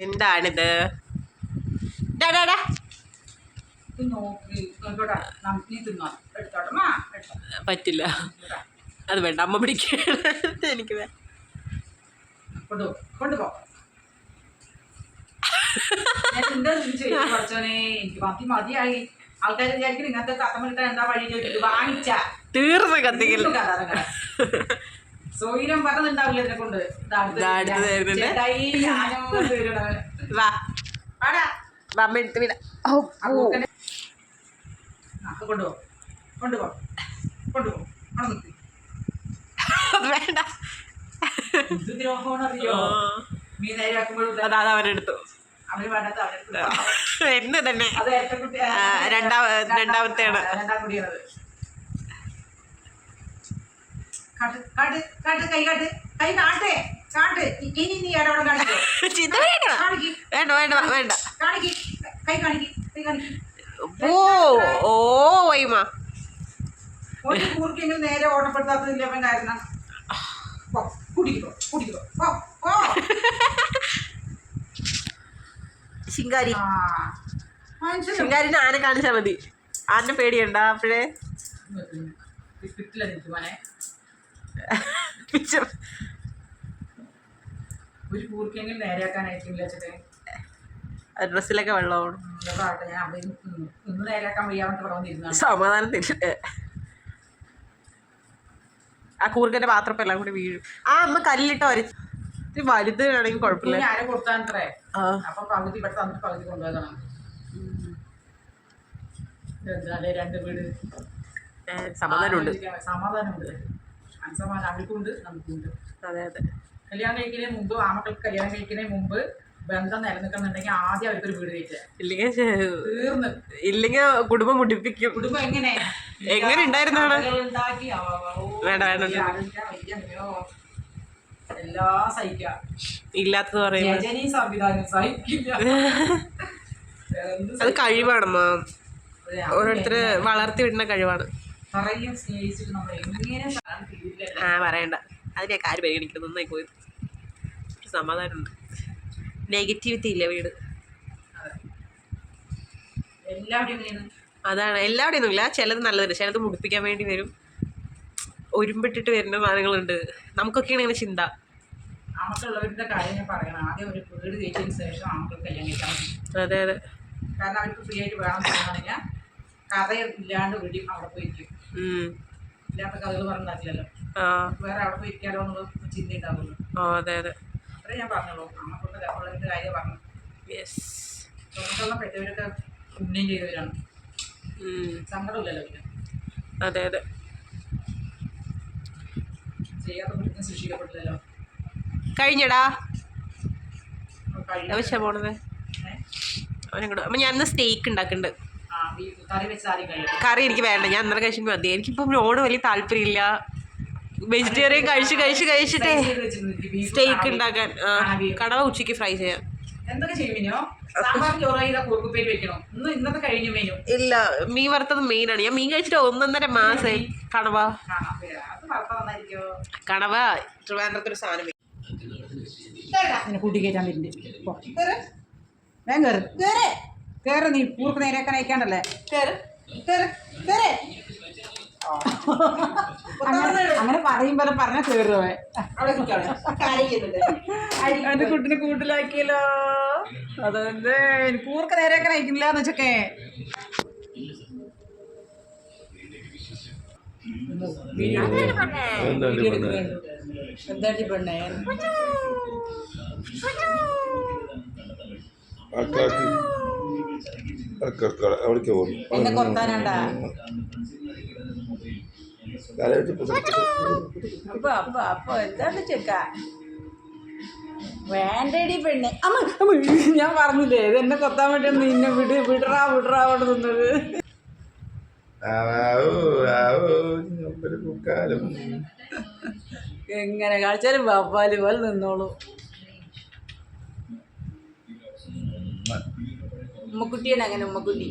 എന്താണിത്? പറ്റില്ല. അത് വേണ്ട. അമ്മ പിടിക്കണം എനിക്ക് തീർന്ന് കത്തിക്കില്ല. സൗകര്യം പറഞ്ഞതുണ്ടാവില്ല ഇതിനെ കൊണ്ട്. അമ്മ എടുത്ത് വിടാം. കൊണ്ടുപോ. കൊണ്ടുപോ. കൊണ്ടുപോ. വേണ്ട. അതാ അവനെ എന്ന് തന്നെ. രണ്ടാമത്തെയാണ്. കാട്ട് കാട്ട് കാട്ട് കൈ കാട്ട്. കൈ കാട്ടെ കാട്ട്. ഇനി നീ ഇടപെട കാണിക്കോ. വേണ്ട. വേണ്ട വേണ്ട കാണിക്ക്. കൈ കാണിക്ക്. കൈ കാണിക്ക്. ഓ ഓ വൈമ. ഒരു കൂർക്കെങ്കിലും നേരെ ഓട്ടപ്പെടുത്താത്തതില്ല അവൻ കാരണം പോ, കുടിക്കോ കുടിക്കോ. പോ, പോ. ശിങ്കാരി. ശിങ്കാരിനെ ആനെ കാണിച്ചാൽ മതി. ആനെ പേടിയുണ്ട അപ്പോഴേ? പിക്ചർ ഒരു കൂർക്കെങ്കിലും ഡ്രസ്സിലൊക്കെ വെള്ളം സമാധാനത്തില്ല ആ കൂർക്കന്റെ പാത്രം എല്ലാം കൂടി വീഴും. ആ അമ്മ കല്ലിട്ട് ഇത് വലുത് വേണമെങ്കിൽ കുഴപ്പമില്ല. സമാധാനമുണ്ട്. സമാധാനമുണ്ട്. അൻസമാധാനം അവർക്കുണ്ട് നമുക്കുണ്ട്. അതെ അതെ. കല്യാണം കഴിക്കുന്നതിന് മുമ്പ് ആ മക്കൾക്ക് കല്യാണം കഴിക്കുന്നതിന് മുമ്പ് ബന്ധം നിലനിൽക്കുന്നുണ്ടെങ്കിൽ ആദ്യം അവർക്കൊരു വീട് ഇല്ലെങ്കിൽ ശ- തീർന്ന്. ഇല്ലെങ്കിൽ കുടുംബം മുടിപ്പിക്കും. കുടുംബം എങ്ങനെ? എങ്ങനെ ഉണ്ടായിരുന്നു അവിടെ? ഉണ്ടാക്കി. വേണ്ട, വേണ്ട. എല്ലാം സഹിക്കാം ഇല്ലാത്തത് പറയുമ്പോൾ രജനി സംവിധാനം സഹിക്കില്ല. അത് കഴിവാണമ്മ ഓരോരുത്തര് വളർത്തി വിടുന്ന കഴിവാണ്. പറയും സ്നേഹിച്ചിട്ട് നമ്മൾ എങ്ങനെ പറയാൻ ആ പറയണ്ട. അതിനെയൊക്കെ ആര് പരിഗണിക്കണം നന്നായി പോയത് സമാധാനമുണ്ട്. നെഗറ്റിവിറ്റി ഇല്ല വീട്? എല്ലാവരും എങ്ങനെയാണ് അതാണ്. എല്ലാവിടെയും ഇല്ല ചിലത് നല്ലതുണ്ട് ചിലത് മുടിപ്പിക്കാൻ വേണ്ടി വരും. ഒരുമ്പിട്ടിട്ട് വരുന്ന സാധനങ്ങളുണ്ട്. നമുക്കൊക്കെയാണ് ഇങ്ങനെ ചിന്ത. നമുക്കുള്ളവരുടെ കാര്യം ഞാൻ പറയണം. ആദ്യം ഒരു വീട് ശേഷം നമുക്ക് കല്യാണം കഴിക്കാൻ അതെ അതെ. കാരണം അവർക്ക് ഫ്രീ ആയിട്ട് വേണം കഥ ഇല്ലാണ്ട് വീട്ടിൽ അവിടെ പോയിരിക്കും. ഇല്ലാത്ത കഥകൾ പറഞ്ഞിട്ടില്ലല്ലോ. ആ. വേറെ അവിടെ പോയി ഇരിക്കാലോ എന്നുള്ള ചിന്ത ഉണ്ടാവുള്ളൂ ആ അതെ അതെ. അത്രേ ഞാൻ പറഞ്ഞോളൂ നമുക്കുള്ള ഉള്ളവരുടെ കാര്യം പറഞ്ഞു. യെസ് നമുക്കുള്ള പെട്ടവരൊക്കെ പുണ്യം ചെയ്തവരാണ്. സങ്കടമില്ലല്ലോ പിന്നെ. അതെ അതെ. ചെയ്യാത്ത കുറ്റത്തിന് ശിക്ഷിക്കപ്പെട്ടില്ലല്ലോ കഴിഞ്ഞടാ. അവശ്യ പോണത് അവനും കൂടെ അപ്പം ഞാൻ ഇന്ന് സ്റ്റേക്ക് ഉണ്ടാക്കുന്നുണ്ട് കറി എനിക്ക് വേണ്ട. ഞാൻ അന്നേരം കഴിച്ചിട്ട് മതി. എനിക്കിപ്പം നോട് വലിയ താല്പര്യമില്ല. വെജിറ്റേറിയൻ കഴിച്ച് കഴിച്ച് കഴിച്ചിട്ടേ സ്റ്റേക്ക് ഉണ്ടാക്കാൻ. കടവ ഉച്ചയ്ക്ക് ഫ്രൈ ചെയ്യാം. ഇല്ല മീൻ വറുത്തത് മെയിനാണ് ഞാൻ മീൻ കഴിച്ചിട്ട് ഒന്നൊന്നര മാസമായി. കണവ കണവ ട്രിവാൻഡ്രത്തൊരു സാധനം കൂട്ടി കയറ്റാൻ വേണ്ടി പോ. കേറ്. വേഗം കേറ്. കേറ് നീ കൂർക്ക് നേരെയാക്കാൻ അയക്കാണ്ടല്ലേ കേറ്. കേറ് കേറ്. അങ്ങനെ പറയുമ്പോ പറഞ്ഞ കേറുവേ അവന്റെ കുട്ടിനെ കൂട്ടിലാക്കിയല്ലോ. എനിക്ക് കൂർക്ക് നേരെയൊക്കെ അയക്കുന്നില്ല എന്ന് വെച്ചൊക്കെ. എന്താ പെണ്ണേ അവിടേക്ക് പോകും എന്നെ കൊത്താനാണ്ടാ കാലഘട്ടം അപ്പൊ അപ്പൊ അപ്പൊ ചെക്ക വേണ്ടടി പെണ്ണെ. അമ്മ ഞാൻ പറഞ്ഞില്ലേ ഇത് എന്നെ കൊത്താൻ വേണ്ടി നിന്നെ വിട് വിടറാ വിടറാ അവിടെ നിന്നത്. എങ്ങനെ കാണിച്ചാലും വവ്വാൽ പോലെ നിന്നോളൂ. முக்குட்டியே நாங்கள் என்ன முக்குட்டி